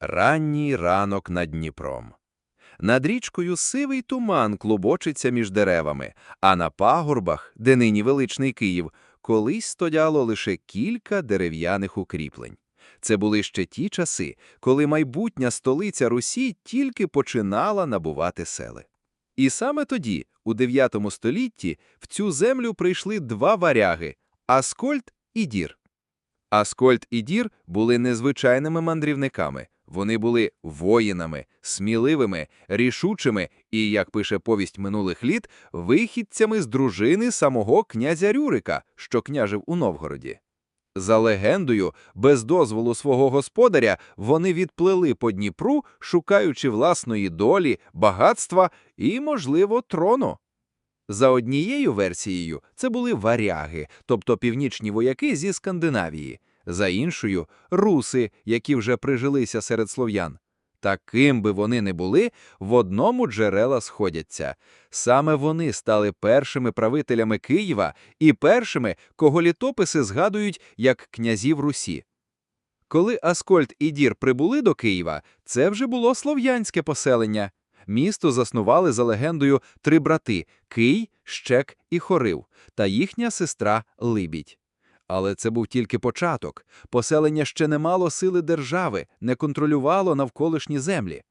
Ранній ранок над Дніпром. Над річкою сивий туман клубочиться між деревами, а на пагорбах, де нині величний Київ, колись стояло лише кілька дерев'яних укріплень. Це були ще ті часи, коли майбутня столиця Русі тільки починала набувати сели. І саме тоді, у 9 столітті, в цю землю прийшли два варяги – Аскольд і Дір. Аскольд і Дір були незвичайними мандрівниками. Вони були воїнами, сміливими, рішучими і, як пише повість минулих літ, вихідцями з дружини самого князя Рюрика, що княжив у Новгороді. За легендою, без дозволу свого господаря, вони відплили по Дніпру, шукаючи власної долі, багатства і, можливо, трону. За однією версією, це були варяги, тобто північні вояки зі Скандинавії, за іншою – руси, які вже прижилися серед слов'ян. Таким би вони не були, в одному джерела сходяться. Саме вони стали першими правителями Києва і першими, кого літописи згадують як князів Русі. Коли Аскольд і Дір прибули до Києва, це вже було слов'янське поселення. Місто заснували за легендою три брати – Кий, Щек і Хорив, та їхня сестра Либідь. Але це був тільки початок. Поселення ще не мало сили держави, не контролювало навколишні землі.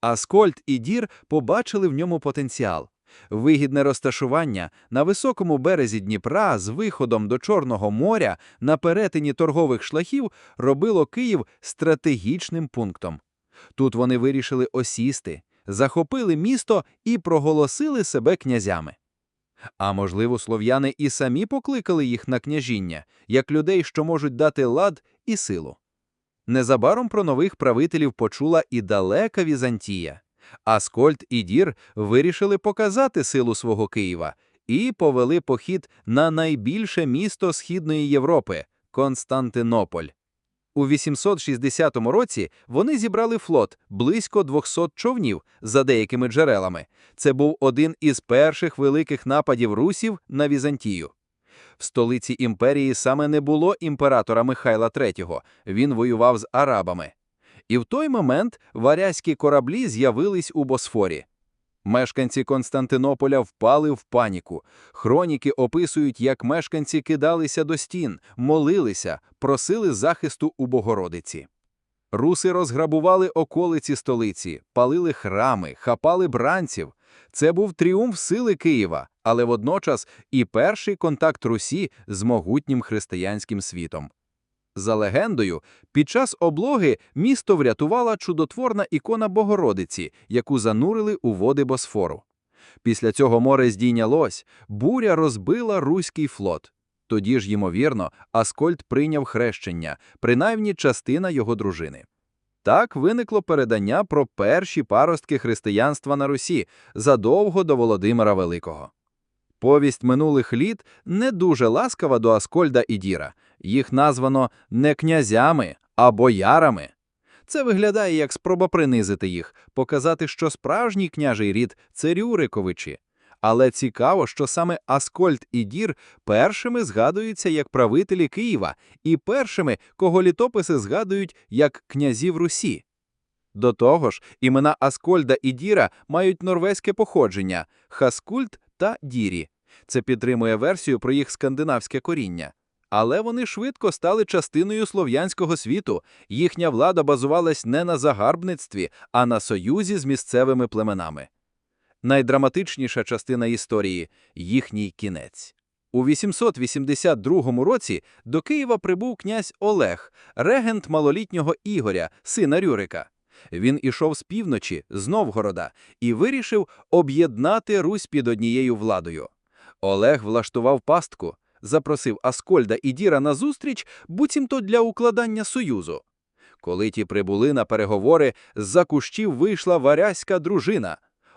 Аскольд і Дір побачили в ньому потенціал. Вигідне розташування на високому березі Дніпра з виходом до Чорного моря на перетині торгових шляхів робило Київ стратегічним пунктом. Тут вони вирішили осісти, захопили місто і проголосили себе князями. А можливо, слов'яни і самі покликали їх на княжіння, як людей, що можуть дати лад і силу. Незабаром про нових правителів почула і далека Візантія. Аскольд і Дір вирішили показати силу свого Києва і повели похід на найбільше місто Східної Європи – Константинополь. У 860 році вони зібрали флот близько 200 човнів за деякими джерелами. Це був один із перших великих нападів русів на Візантію. В столиці імперії саме не було імператора Михайла III, він воював з арабами. І в той момент варязькі кораблі з'явились у Босфорі. Мешканці Константинополя впали в паніку. Хроніки описують, як мешканці кидалися до стін, молилися, просили захисту у Богородиці. Руси розграбували околиці столиці, палили храми, хапали бранців. Це був тріумф сили Києва, але водночас і перший контакт Русі з могутнім християнським світом. За легендою, під час облоги місто врятувала чудотворна ікона Богородиці, яку занурили у води Босфору. Після цього море здійнялось, буря розбила руський флот. Тоді ж, ймовірно, Аскольд прийняв хрещення, принаймні частина його дружини. Так виникло передання про перші паростки християнства на Русі задовго до Володимира Великого. Повість минулих літ не дуже ласкава до Аскольда і Діра. Їх названо не князями, а боярами. Це виглядає як спроба принизити їх, показати, що справжній княжий рід це Рюриковичі. Але цікаво, що саме Аскольд і Дір першими згадуються як правителі Києва і першими, кого літописи згадують як князів Русі. До того ж, імена Аскольда і Діра мають норвезьке походження Хаскульт та Дірі. Це підтримує версію про їх скандинавське коріння. Але вони швидко стали частиною слов'янського світу. Їхня влада базувалась не на загарбництві, а на союзі з місцевими племенами. Найдраматичніша частина історії їхній кінець. У 882 році до Києва прибув князь Олег, регент малолітнього Ігоря, сина Рюрика. Він ішов з півночі, з Новгорода, і вирішив об'єднати Русь під однією владою. Олег влаштував пастку, запросив Аскольда і Діра на зустріч, буцімто для укладання союзу. Коли ті прибули на переговори, з-за кущів вийшла варязька дружина.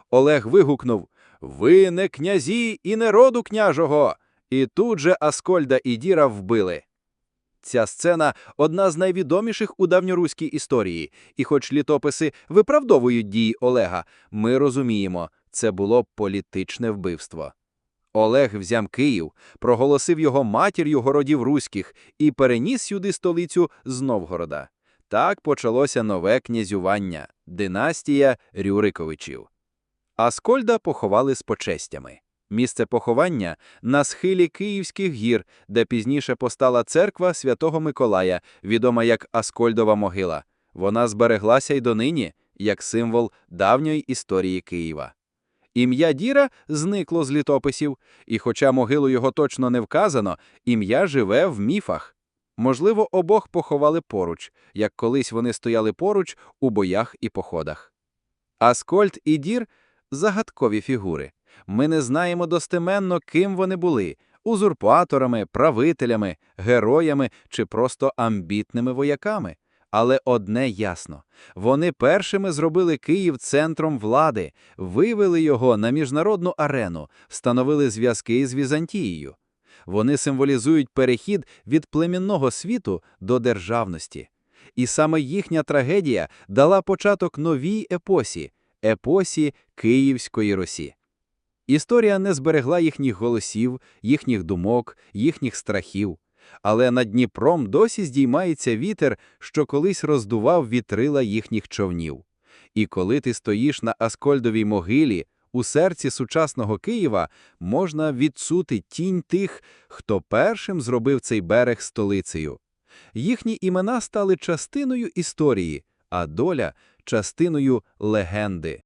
Олег вигукнув Ви не князі і не роду княжого. І тут же Аскольда і Діра вбили. Ця сцена одна з найвідоміших у давньоруській історії, і хоч літописи виправдовують дії Олега, ми розуміємо, це було політичне вбивство. Олег взяв Київ, проголосив його матір'ю городів руських і переніс сюди столицю з Новгорода. Так почалося нове князювання – династія Рюриковичів. Аскольда поховали з почестями. Місце поховання – на схилі Київських гір, де пізніше постала церква Святого Миколая, відома як Аскольдова могила. Вона збереглася й донині, як символ давньої історії Києва. Ім'я Діра зникло з літописів, і хоча могилу його точно не вказано, ім'я живе в міфах. Можливо, обох поховали поруч, як колись вони стояли поруч у боях і походах. Аскольд і Дір – загадкові фігури. Ми не знаємо достеменно, ким вони були – узурпаторами, правителями, героями чи просто амбітними вояками. Але одне ясно – вони першими зробили Київ центром влади, вивели його на міжнародну арену, встановили зв'язки з Візантією. Вони символізують перехід від племінного світу до державності. І саме їхня трагедія дала початок новій епосі – епосі Київської Русі. Історія не зберегла їхніх голосів, їхніх думок, їхніх страхів. Але над Дніпром досі здіймається вітер, що колись роздував вітрила їхніх човнів. І коли ти стоїш на Аскольдовій могилі, у серці сучасного Києва можна відсути тінь тих, хто першим зробив цей берег столицею. Їхні імена стали частиною історії, а доля – частиною легенди.